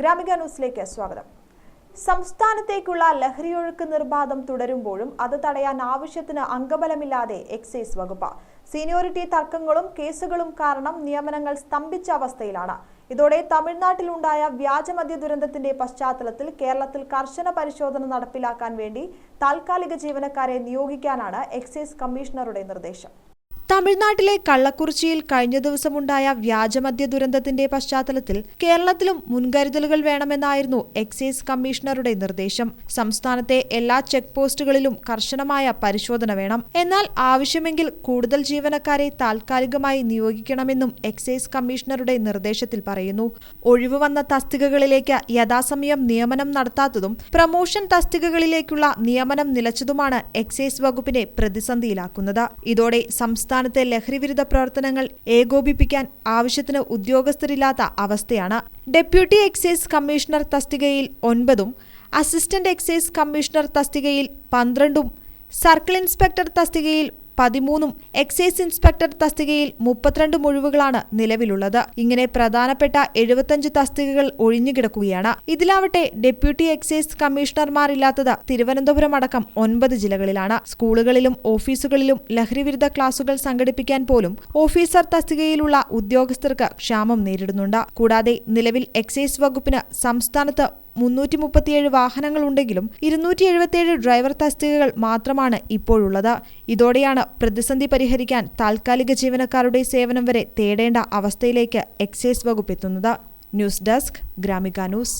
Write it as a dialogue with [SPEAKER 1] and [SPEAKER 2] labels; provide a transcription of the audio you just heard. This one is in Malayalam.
[SPEAKER 1] ഗ്രാമിക ന്യൂസിലേക്ക് സ്വാഗതം. സംസ്ഥാനത്തേക്കുള്ള ലഹരിയൊഴുക്ക് നിർബാധം തുടരുമ്പോഴും അത് തടയാൻ ആവശ്യത്തിന് അംഗബലമില്ലാതെ എക്സൈസ് വകുപ്പ്. സീനിയോറിറ്റി തർക്കങ്ങളും കേസുകളും കാരണം നിയമനങ്ങൾ സ്തംഭിച്ച അവസ്ഥയിലാണ്. ഇതോടെ തമിഴ്നാട്ടിലുണ്ടായ വ്യാജമദ്യ ദുരന്തത്തിന്റെ പശ്ചാത്തലത്തിൽ കേരളത്തിൽ കർശന പരിശോധന നടപ്പിലാക്കാൻ വേണ്ടി താൽക്കാലിക ജീവനക്കാരെ നിയോഗിക്കാനാണ് എക്സൈസ് കമ്മീഷണറുടെ നിർദ്ദേശം. തമിഴ്നാട്ടിലെ കള്ളക്കുറിച്ചിയിൽ കഴിഞ്ഞ ദിവസമുണ്ടായ വ്യാജമദ്യ ദുരന്തത്തിന്റെ പശ്ചാത്തലത്തിൽ കേരളത്തിലും മുൻകരുതലുകൾ വേണമെന്നായിരുന്നു എക്സൈസ് കമ്മീഷണറുടെ നിർദ്ദേശം. സംസ്ഥാനത്തെ എല്ലാ ചെക്ക് പോസ്റ്റുകളിലും കർശനമായ പരിശോധന വേണം. എന്നാൽ ആവശ്യമെങ്കിൽ കൂടുതൽ ജീവനക്കാരെ താൽക്കാലികമായി നിയോഗിക്കണമെന്നും എക്സൈസ് കമ്മീഷണറുടെ നിർദ്ദേശത്തിൽ പറയുന്നു. ഒഴിവ് വന്ന തസ്തികകളിലേക്ക് യഥാസമയം നിയമനം നടത്താത്തതും പ്രമോഷൻ തസ്തികകളിലേക്കുള്ള നിയമനം നിലച്ചതുമാണ് എക്സൈസ് വകുപ്പിനെ പ്രതിസന്ധിയിലാക്കുന്നത്. ഇതോടെ സംസ്ഥാനത്തെ ലഹരിവിരുദ്ധ പ്രവർത്തനങ്ങൾ ഏകോപിപ്പിക്കാൻ ആവശ്യത്തിന് ഉദ്യോഗസ്ഥരില്ലാത്ത അവസ്ഥയാണ്. ഡെപ്യൂട്ടി എക്സൈസ് കമ്മീഷണർ തസ്തികയിൽ ഒൻപതും അസിസ്റ്റന്റ് എക്സൈസ് കമ്മീഷണർ തസ്തികയിൽ പന്ത്രണ്ടും സർക്കിൾ ഇൻസ്പെക്ടർ തസ്തികയിൽ പതിമൂന്നും എക്സൈസ് ഇൻസ്പെക്ടർ തസ്തികയിൽ മുപ്പത്തിരണ്ട് ഒഴിവുകളാണ് നിലവിലുള്ളത്. ഇങ്ങനെ പ്രധാനപ്പെട്ട എഴുപത്തഞ്ച് തസ്തികകൾ ഒഴിഞ്ഞുകിടക്കുകയാണ് ഇതിലാവട്ടെ ഡെപ്യൂട്ടി എക്സൈസ് കമ്മീഷണർമാരില്ലാത്തത് തിരുവനന്തപുരം അടക്കം ഒൻപത് ജില്ലകളിലാണ്. സ്കൂളുകളിലും ഓഫീസുകളിലും ലഹരിവിരുദ്ധ ക്ലാസുകൾ സംഘടിപ്പിക്കാൻ പോലും ഓഫീസർ തസ്തികയിലുള്ള ഉദ്യോഗസ്ഥർക്ക് ക്ഷാമം നേരിടുന്നുണ്ട്. കൂടാതെ നിലവിൽ എക്സൈസ് വകുപ്പിന് സംസ്ഥാനത്ത് മുന്നൂറ്റി മുപ്പത്തിയേഴ് വാഹനങ്ങളുണ്ടെങ്കിലും ഇരുന്നൂറ്റി എഴുപത്തിയേഴ് ഡ്രൈവർ തസ്തികകൾ മാത്രമാണ് ഇപ്പോഴുള്ളത്. ഇതോടെയാണ് പ്രതിസന്ധി പരിഹരിക്കാൻ താൽക്കാലിക ജീവനക്കാരുടെ സേവനം വരെ തേടേണ്ട അവസ്ഥയിലേക്ക് എക്സൈസ് വകുപ്പ് എത്തുന്നത്. News desk Gramika news.